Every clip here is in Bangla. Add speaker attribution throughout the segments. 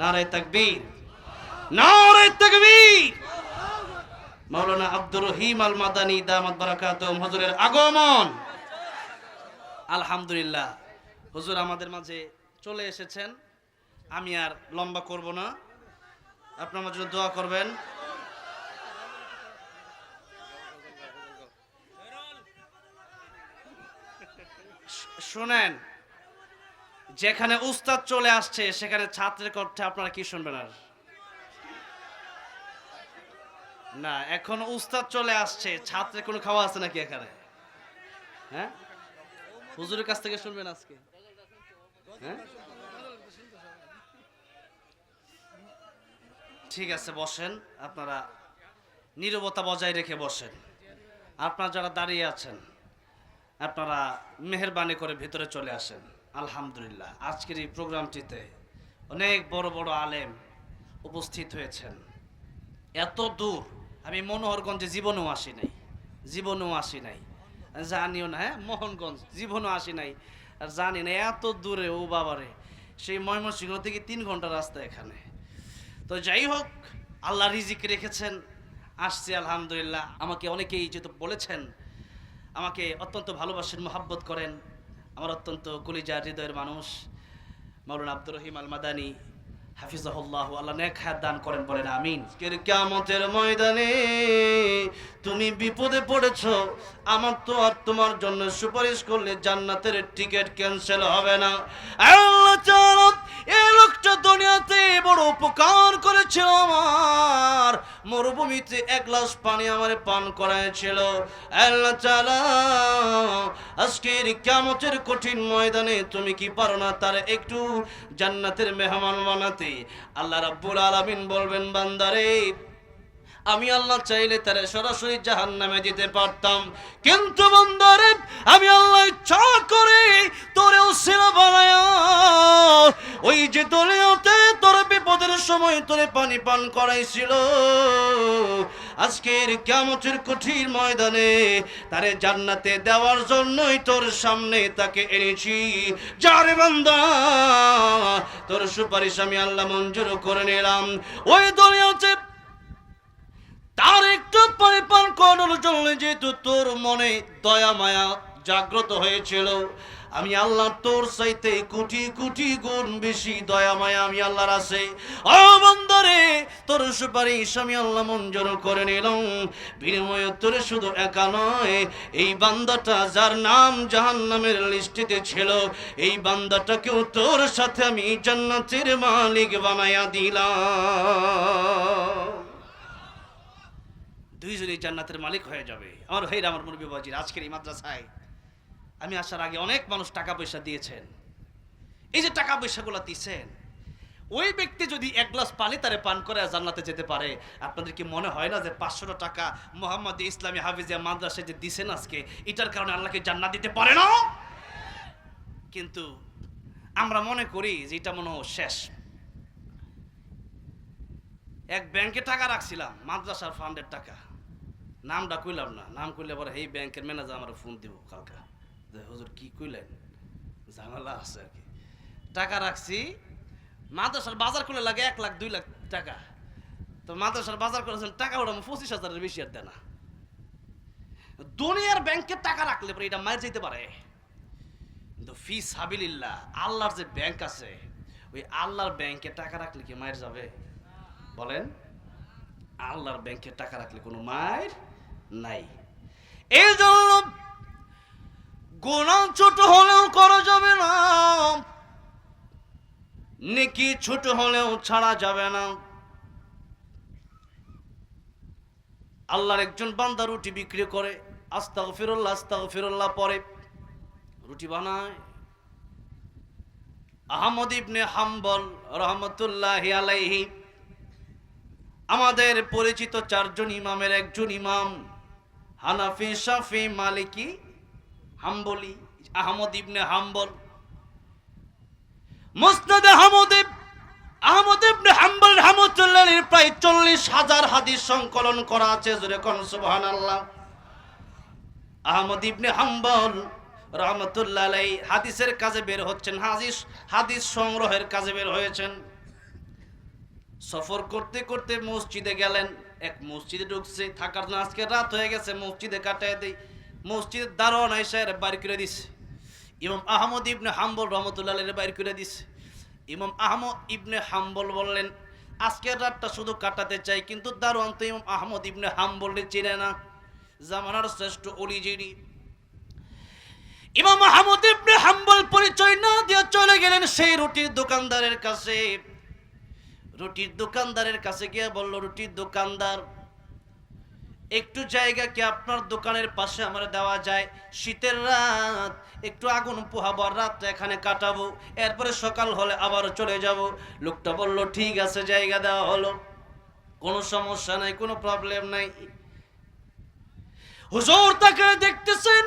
Speaker 1: নারে তাকবীর নারে তাকবীর। মাওলানা আব্দুর রহিম আল মাদানী দামাত বারাকাতুম, হুজুরের আগমন। আলহামদুলিল্লাহ, হুজুর আমাদের মাঝে চলে এসেছেন। আমি আর লম্বা করব না। আপনার আমার জন্য দোয়া করবেন। শোনেন যেখানে উস্তাদ চলে আসছে, সেখানে ছাত্রের কণ্ঠে আপনারা কি শুনবেন আর? না, এখন উস্তাদ চলে আসছে, ছাত্রের কোনো খাওয়া আছে নাকি এখানে? হ্যাঁ? হুজুরের কাছ থেকে শুনবেন আজকে? হ্যাঁ? ঠিক আছে, বসেন। আপনারা নীরবতা বজায় রেখে বসেন। আপনারা যারা দাঁড়িয়ে আছেন, আপনারা মেহরবানি করে ভিতরে চলে আসেন। আলহামদুলিল্লাহ, আজকের এই প্রোগ্রামটিতে অনেক বড় বড় আলেম উপস্থিত হয়েছেন। এত দূর আমি মনোহরগঞ্জে জীবনেও আসি নাই, জীবনেও আসি নাই। জানিও না হ্যাঁ মোহনগঞ্জ, জীবনেও আসি নাই। আর জানি না, এত দূরে, ও বাবারে, সেই ময়মনসিংহ থেকে তিন ঘণ্টা রাস্তা এখানে। তো যাই হোক, আল্লাহ রিজিক রেখেছেন, আসছি আলহামদুলিল্লাহ। আমাকে অনেকেই যেহেতু বলেছেন, আমাকে অত্যন্ত ভালোবাসেন, মোহাব্বত করেন। আমার অত্যন্ত কলিজার হৃদয়ের মানুষ, মাওলানা আব্দুর রহিম আল মাদানি হাফিজাহুল্লাহ, আল্লাহ নেক হায়াত দান করেন, বলেন আমিন। কিয়ামতের ময়দানে তুমি বিপদে পড়েছ, আমার তো আর তোমার জন্য সুপারিশ করলে জান্নাতের টিকিট ক্যান্সেল হবে না। আল্লাহ এই লোকটা দুনিয়াতে বড় উপকার করেছিল আমার। মরুভূমিতে এক গ্লাস পানি আমার পান করাইছিল। আল্লাহ চালা আজকের কিয়ামতের কঠিন ময়দানে তুমি কি পারো না তার একটু জান্নাতের মেহমান বানাতে? আল্লাহ রাব্বুল আলামিন বলবেন, বান্দারে আমি আল্লাহ চাইলে তারা সরাসরি জাহান নামে দিতে পারতাম। কিন্তু বন্দরে, আমি আল্লাহ ইচ্ছা করে তোরেও বানায়, ওই যে দলীয়তে তোর বিপদের সময় তোরে পানি পান করাইছিল। আজকের কেমতের কঠিন ময়দানে তারে জান্নাতে দেওয়ার জন্যই তোর সামনে তাকে এনেছি। যারে বান্দা, তোর সুপারিশ আমি আল্লাহ মঞ্জুর করে নিলাম। ওই দলীয়তে তার একটু পানি পান করানোর জন্য যেহেতু তোর মনে দয়া, মায়া জাগ্রত হয়েছিল, আমি আল্লাহ তোর চাইতে কোটি কোটি গুণ বেশি দয়া, মায়া আমি আল্লাহর আছে। ও বন্দরে, তোর সুপারিশ আমি আল্লাহ মঞ্জুর করে নিলাম। বিনিময়ে তোর শুধু একা নয়, এই বান্দাটা যার নাম জাহান্নামের লিস্টিতে ছিল, এই বান্দাটাকেও তোর সাথে আমি জান্নাতের মালিক বানায়া দিলাম। দুইজনই জান্নাতের মালিক হয়ে যাবে। আমার ভাইরা, আমার মুরবি বাজির আজকের এই মাদ্রাসায় আমি আসার আগে অনেক মানুষ টাকা পয়সা দিয়েছেন। এই যে টাকা পয়সাগুলো দিয়েছেন ওই ব্যক্তি যদি এক গ্লাস পানি তারে পান করে জান্নাতে যেতে পারে, আপনাদের কি মনে হয় না যে পাঁচশো টাকা মোহাম্মদ ইসলামী হাফিজিয়া মাদ্রাসায় যে দিছেন আজকে, এটার কারণে আল্লাহকে জান্নাত দিতে পারে না? কিন্তু আমরা মনে করি যে এটা মনে হয় শেষ। এক ব্যাংকে টাকা রাখছিলাম, মাদ্রাসার ফান্ডের টাকা। নামটা কইলাম না। নাম কইলে পরে এই ব্যাংকের ম্যানেজার আমার ফোন দিব কালকা। যে হুজুর কি কইলেন? ঝামেলা আছে আর কি। টাকা রাখছি। মাদ্রাসার বাজার করলে লাগে এক লাখ, দুই লাখ টাকা। তো মাদ্রাসার বাজার করেছেন টাকা ওটা পঁচিশ হাজারের বেশি আর দেয় না দুনিয়ার ব্যাংকে টাকা রাখলে পরে এটা মায়ের যেতে পারে। কিন্তু ফি সাবিলিল্লাহ, আল্লাহর যে ব্যাংক আছে, ওই আল্লাহর ব্যাংকে টাকা রাখলে কি মায়ের যাবে? বলেন, আল্লাহর ব্যাংকে টাকা রাখলে কোনো মায়ের নাই। এই জন্য গোনা ছোট হলেও করা যাবে না, নেকি ছোট হলেও ছাড়া যাবে না। আল্লাহর একজন বান্দা রুটি বিক্রি করে আস্তাগ ফিরল্লাহ আস্তাগ ফিরল্লাহ পরে রুটি বানায়। আহমদ ইবনে হাম্বল রহমতুল্লাহ আলাইহি, আমাদের পরিচিত চারজন ইমামের একজন ইমাম। হানাফি, শাফি, মালিকি, হাম্বলি, আহমদ ইবনে হাম্বল। মুসনাদ আহমদ আহমদ ইবনে হাম্বল রহমতুল্লাহের প্রায় চল্লিশ হাজার হাদিস সংকলন করা আছে, জোরে কোন সুবহানাল্লাহ। আহমদ ইবনে হাম্বল রহমতুল্লাহ আলাই হাদিসের কাজে বের হচ্ছেন, হাদিস হাদিস সংগ্রহের কাজে বের হয়েছেন। সফর করতে করতে মসজিদে গেলেন। এক মসজিদে ঢুকছে, থাকার জন্য আজকে রাত হয়ে গেছে, মসজিদে কাটায় দেই, মসজিদের দারোয়ান এসে বাইর করে দিছে। ইমাম আহমদ ইবনে হাম্বল রহমতুল্লাহ বাইর করে দিছে। ইমাম আহমদ ইবনে হাম্বল বললেন আজকের রাতটা শুধু কাটাতে চাই, কিন্তু দারোয়ান তো ইমাম আহমদ ইবনে হাম্বলকে চিনে না। জামানার শ্রেষ্ঠ অলিজিরি ইমাম আহমদ ইবনে হাম্বল পরিচয় না দিয়ে চলে গেলেন সেই রুটির দোকানদারের কাছে। রুটির দোকানদারের কাছে গিয়ে বলল, রুটির দোকানদার, একটু জায়গা কি আপনার দোকানের পাশে আমার দেওয়া যায়? শীতের রাত, একটু আগুন পোহাবো রাতটা এখানে কাটাবো। এরপরে সকাল হলে আবার চলে যাব। লোকটা বলল, ঠিক আছে, জায়গা দেওয়া হলো। কোনো সমস্যা নাই, কোনো প্রবলেম নাই। হুজুর তাকে দেখতেছেন,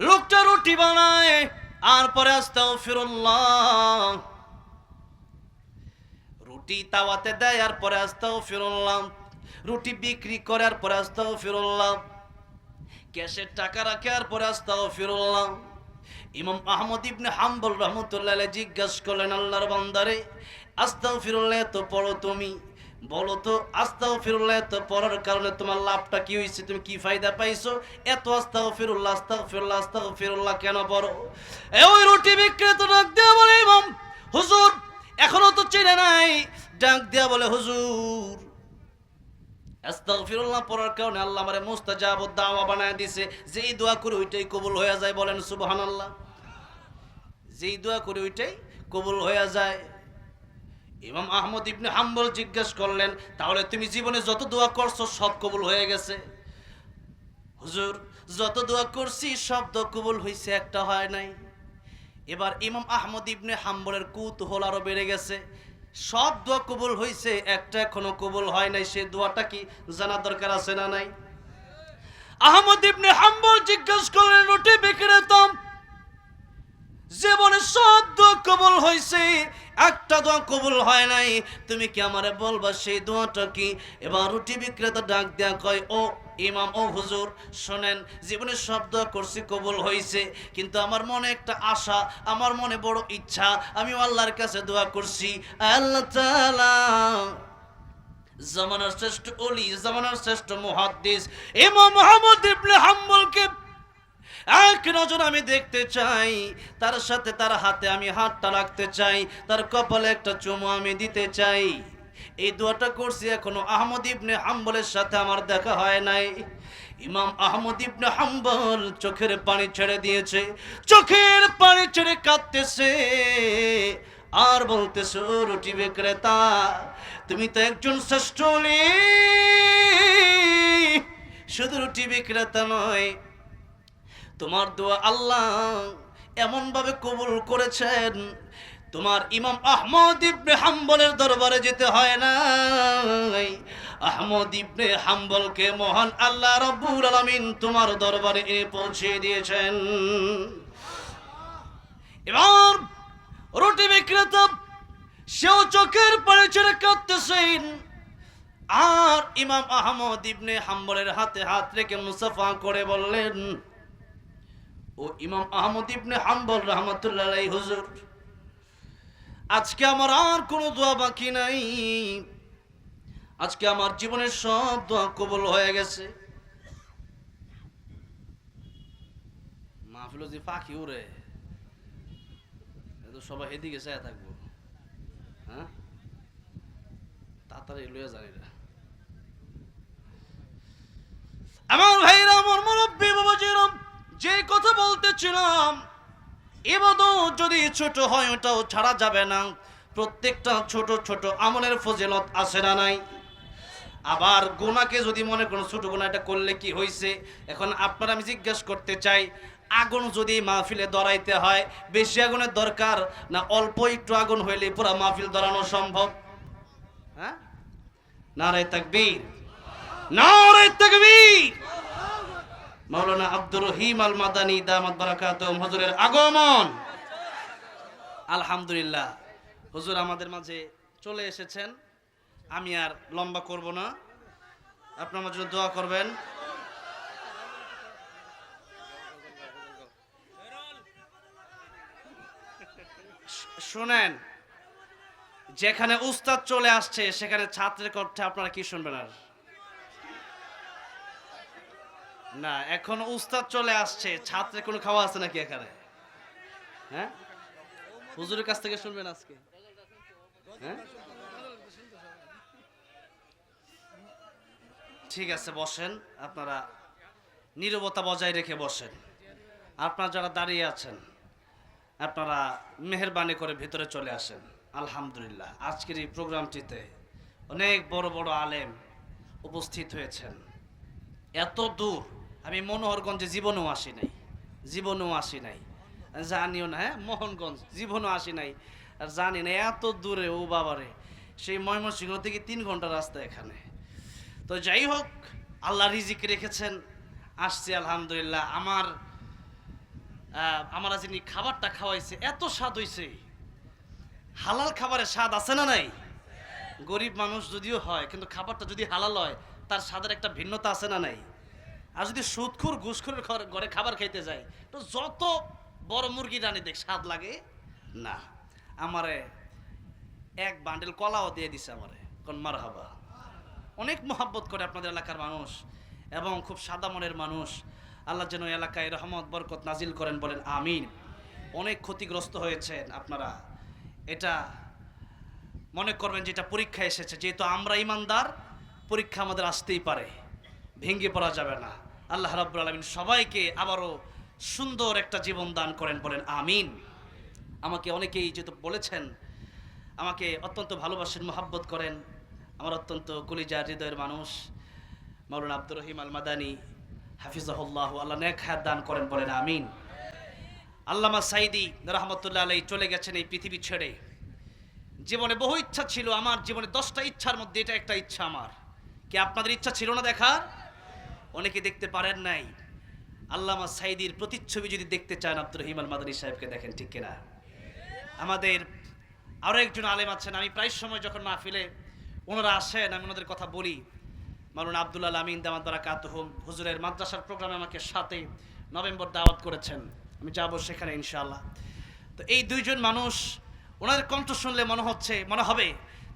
Speaker 1: লোকটা রুটি বানায়, আর পরে আসতেও ফিরুল্লাহ রুটি তাওয়াতে দেয়, আর পরে আসতেও ফিরুল্লাহ রুটি বিক্রি করে, আর পরে আসতেও ফিরুল্লাহ ক্যাশের টাকা রাখে, আর পরে আসতেও ফিরুল্লাহ ইমাম আহমদ ইবনে হাম্বল রহমতুল্লাহ জিজ্ঞাসা করলেন, আল্লাহর বান্দারে আস্তাও ফিরুল্লাহ তো পড়ো তুমি। বলো তো আস্তাও ফিরুল্লাহ তো পড়ার কারণে তোমার লাভটা কি হয়েছে তুমি কি ফায়দা পাইছো? এত আস্তাও ফিরুল্লাহ আস্তাও ফিরুল্লাহ আস্তাও ফিরুল্লাহ কেন পড়ো? ওই রুটি বিক্রেতা ডাক দেওয়া বলে, ইমাম, হুজুর এখনও তো চেনে নাই। ডাক দেওয়া বলে, হুজুর, আস্তাগফিরুল্লাহ পড়ার কারণে আল্লাহ আমারে মুস্তাজাব দাওয়া বানায় দিছে। যেই দোয়া করে ওইটাই কবুল হয়ে যায় বলেন, সুবহানাল্লাহ। যেই দোয়া করে ওইটাই কবুল হয়ে যায়। ইমাম আহমদ ইবনে হাম্বল জিজ্ঞেস করলেন, তাহলে তুমি জীবনে যত দোয়া করছ সব কবুল হয়ে গেছে? হুজুর, যত দোয়া করছি সব দোয়া কবুল হয়েছে একটা হয় নাই। এবার ইমাম আহমদ ইবনে হাম্বলের কৌতূহল আরও বেড়ে গেছে। সব দোয়া কবুল হয়েছে, একটা এখনও কবুল হয় নাই। সে দোয়াটা কি জানা দরকার আছে না নাই? আহমদ ইবনে হাম্বল জিজ্ঞেস করলেন, রুটি বিক্রেতম জীবনে সব দোয়া কবুল হয়েছে, একটা দোয়া কবুল হয় নাই। তুমি কি আমারে বলবা সেই দোয়াটা কি? এবার রুটি বিক্রেতা ডাক দেয়া কয়, ও ইমাম, ও হুজুর, শোনেন জীবনে সব দোয়া করছি, কবুল হয়েছে কিন্তু আমার মনে একটা আশা, আমার মনে বড় ইচ্ছা, আমি আল্লাহর কাছে দোয়া করছি, আল্লাহ তাআলা জামানার শ্রেষ্ঠ অলি জামানার শ্রেষ্ঠ মুহাদ্দিস, ইমাম মুহাম্মদ ইবনে হাম্বলকে এক নজর আমি দেখতে চাই, তার সাথে তার হাতে আমি হাতটা রাখতে চাই, তার কপালে একটা চুমু আমি দিতে চাই। এই দোয়াটা করছি এখনও। আহমদ ইবনে হাম্বলের সাথে আমার দেখা হয় নাই। ইমাম আহমদ ইবনে হাম্বল চোখের পানি ছেড়ে দিয়েছে। চোখের পানি ছেড়ে কাঁদতেছে। আর বলতেছে, "ও রুটি বিক্রেতা, তুমি তো একজন শ্রেষ্ঠ শুধু রুটি বিক্রেতা নয়, তোমার দোয়া আল্লাহ এমন ভাবে কবুল করেছেন তোমার ইমাম আহমদ ইবনে হাম্বলের দরবারে যেতে হয় না আহমদ ইবনে হাম্বলকে মহান আল্লাহ রব্বুল আলামিন তোমার দরবারে এনে পৌঁছে দিয়েছেন। এবার রুটি বিক্রেতা, সেও চোখের পানি ছেড়ে কাঁদতেছেন আর ইমাম আহমদ ইবনে হাম্বলের হাতে হাত রেখে মুসাফা করে বললেন, ও ইমাম আহমদ ইবনে হাম্বল রহমতুল্লাহ হুজুর আজকে আমার আর কোনো দোয়া বাকি নাই। আজকে আমার জীবনের সব দোয়া কবল হয়ে গেছে। মাহফিল যে পাখি উড়ে তো সবাই এদিকে চায় থাকব। হ্যাঁ? তাড়াতাড়ি লইয়া জানি না আমার ভাইরা, আমার মুরব্বী, বাবাজিরাম, যে কথা বলতেছিলাম এবাদত যদি ছোট হয়, ওটাও ছাড়া যাবে না। প্রত্যেকটা ছোট ছোট আমলের ফজিলত আসে না নাই? আবার গুনাকে যদি মনে করুন ছোট গুণা এটা করলে কি হয়েছে এখন আপনারা আমি জিজ্ঞেস করতে চাই, আগুন যদি মাহফিলে ধরাইতে হয়, বেশি আগুনের দরকার না অল্প একটু আগুন হইলে পুরো মাহফিল ধরানো সম্ভব? হ্যাঁ? নারে তাকবীর। নারে তাকবীর! মাওলানা আব্দুর রহিম আল মাদানী দামাত বারাকাতুম হুজুরের আগমন। আলহামদুলিল্লাহ। হুজুর আমাদের মাঝে চলে এসেছেন। আমি আর লম্বা করব না। আপনার জন্য দোয়া করবেন। শুনেন, যেখানে উস্তাদ চলে আসছে, সেখানে ছাত্রের কণ্ঠে আপনারা কি শুনবেন আর? না, এখন উস্তাদ চলে আসছে। ছাত্রের কোনো খাওয়া আছে নাকি এখানে? হ্যাঁ? হুজুরের কাছ থেকে শুনবেন আজকে। হ্যাঁ? ঠিক আছে, বসেন। আপনারা নীরবতা বজায় রেখে বসেন। আপনারা যারা দাঁড়িয়ে আছেন, আপনারা মেহরবানি করে ভিতরে চলে আসেন। আলহামদুলিল্লাহ। আজকের এই প্রোগ্রামটিতে অনেক বড় বড় আলেম উপস্থিত হয়েছেন। এত দূর আমি মনোহরগঞ্জে জীবনেও আসি নাই। জীবনেও আসি নাই। জানিও না হ্যাঁ? মোহনগঞ্জ, জীবনও আসি নাই। আর জানি না, এত দূরে, ও বাবারে। সেই ময়মনসিংহ থেকে তিন ঘণ্টা রাস্তা এখানে। তো যাই হোক, আল্লাহ রিজিক রেখেছেন। আসছি, আলহামদুলিল্লাহ। আমার আমরা যিনি খাবারটা খাওয়াইছে, এত স্বাদ হইছে। হালাল খাবারের স্বাদ আছে না নাই? গরিব মানুষ যদিও হয়, কিন্তু খাবারটা যদি হালাল হয়, তার স্বাদের একটা ভিন্নতা আছে না নাই? আর যদি সুদখুর ঘুষখুরের ঘরে- ঘরে খাবার খাইতে যায়, তো যত বড় মুরগি রানি দেখ, স্বাদ লাগে? না। আমারে এক বান্ডেল কলাও দিয়ে দিছে আমারে। কোন মার হাবা অনেক মহাব্বত করে আপনাদের এলাকার মানুষ এবং খুব সাদা মনের মানুষ। আল্লাহ যেন এলাকায় রহমত, বরকত নাজিল করেন বলেন, আমিন। অনেক ক্ষতিগ্রস্ত হয়েছেন আপনারা। এটা মনে করবেন যেটা পরীক্ষা এসেছে। যেহেতু আমরা ইমানদার, পরীক্ষা আমাদের আসতেই পারে। ভেঙে পড়া যাবে না। আল্লাহ রাব্বুল আলমিন সবাইকে আবারও সুন্দর একটা জীবন দান করেন বলেন, আমিন। আমাকে অনেকেই যেহেতু বলেছেন, আমাকে অত্যন্ত ভালোবাসেন, মোহাব্বত করেন। আমার অত্যন্ত কলিজার হৃদয়ের মানুষ, মাওলানা আব্দুর রহিম আল মাদানী হাফিজাহুল্লাহ, আল্লাহ নেক হায়াত দান করেন বলেন, আমিন। আল্লামা সাইদি রহমতুল্লাহ আলাই চলে গেছেন এই পৃথিবী ছেড়ে। জীবনে বহু ইচ্ছা ছিল, আমার জীবনে দশটা ইচ্ছার মধ্যে এটা একটা ইচ্ছা আমার। কি আপনাদের ইচ্ছা ছিল না দেখার? অনেকে দেখতে পারেন নাই। আল্লামা সাইদির প্রতিচ্ছবি যদি দেখতে চান, আব্দুর রহিম মাদানী সাহেবকে দেখেন, ঠিক কিনা? আমাদের আরও একজন আলেম আছেন, আমি প্রায় সময় যখন মাহফিলে ওনারা আসেন, আমি ওনাদের কথা বলি। মারুন আবদুল্লাহ আমিন দামাদ বারাকাত হোম হুজুরের মাদ্রাসার প্রোগ্রামে আমাকে সাথে নভেম্বর দাওয়াত করেছেন। আমি যাব সেখানে ইনশাআল্লাহ। তো এই দুইজন মানুষ, ওনাদের কণ্ঠ শুনলে মনে হচ্ছে, মনে হবে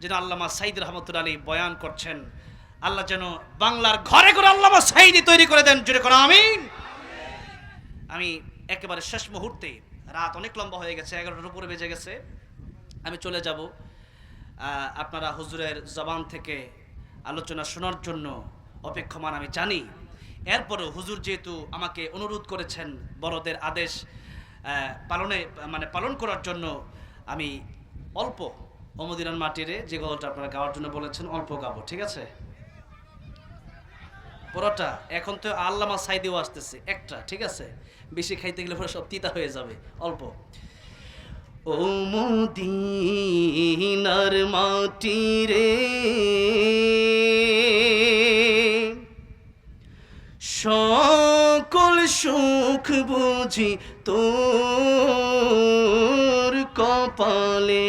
Speaker 1: যেন আল্লামা সাইদ রহমতুল আলী বয়ান করছেন। আল্লাহ যেন বাংলার ঘরে ঘরে আল্লামা সাইদি তৈরি করে দেন জুড়ে করো আমিন। আমি একেবারে শেষ মুহূর্তে, রাত অনেক লম্বা হয়ে গেছে, এগারোটার উপরে বেজে গেছে। আমি চলে যাব আপনারা হুজুরের জবান থেকে আলোচনা শোনার জন্য অপেক্ষমান, আমি জানি। এরপরও হুজুর যেহেতু আমাকে অনুরোধ করেছেন বড়দের আদেশ পালনে মানে পালন করার জন্য, আমি অল্প অমদিনার মাটিরে যে গল্পটা আপনারা গাওয়ার জন্য বলেছেন, অল্প গাবো, ঠিক আছে? পরোটা, এখন তো আল্লামা সাইদিও আসতেছে, একটা, ঠিক আছে? বেশি খাইতে গেলে পরে সব তিতা হয়ে যাবে, অল্প। ও মদিনার মাটি রে, সকল সুখ বুঝি তোর কপালে।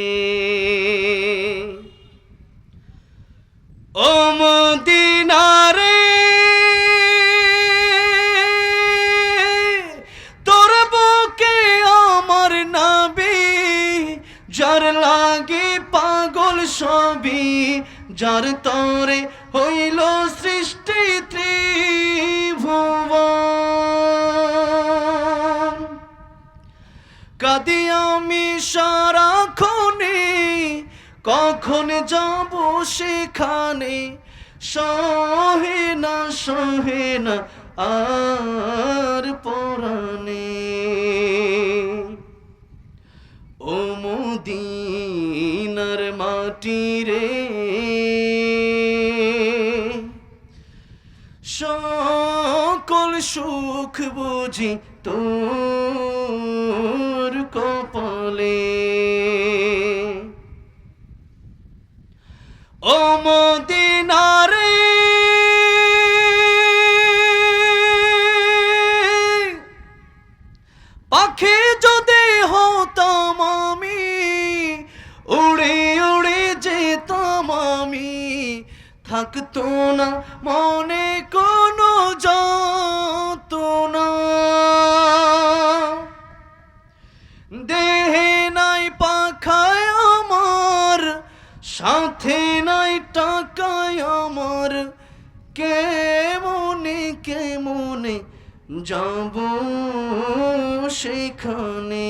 Speaker 1: সবই যার তরে হইল সৃষ্টি ত্রিভুবন। কাদি আমি সারাক্ষণে, কখন যাব সেখানে? সহে না সহে না, আর পরাণে। মাটি রে। সকল সুখ বুঝি তোর থাকতো না মনে কোনো যত না দেহে নাই পাখায় আমার, সাথে নাই টাকায় আমার। কেমনে কেমনে যাব সেখানে?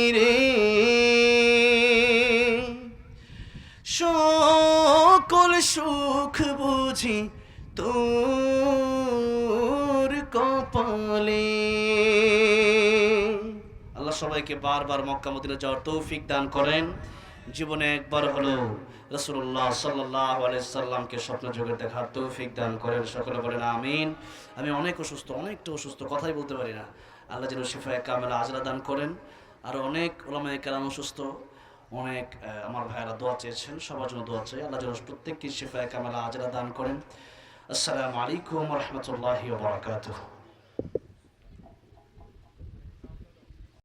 Speaker 1: আল্লাহ সবাইকে বারবার মক্কা মদিনা যাওয়ার তৌফিক দান করেন। জীবনে একবার হলো রসুল্লাহ সাল্লাহ সাল্লামকে স্বপ্ন যোগে দেখার তৌফিক দান করেন, সকলে বলেন আমিন। আমি অনেক অসুস্থ, অনেকটা অসুস্থ, কথাই বলতে পারি না। আল্লাহ যেন শিফায় কামেলা আজরা দান করেন। আর অনেক ওলামায় কেরাম অসুস্থ, অনেক আমার ভাইয়েরা দোয়া চেয়েছেন, সবার জন্য দোয়া চাই। আল্লাহ যেন প্রত্যেককে শিফায় কামেলা আজরা দান করেন। আসসালামু আলাইকুম রহমতুল্লাহি বারাকাতুহ।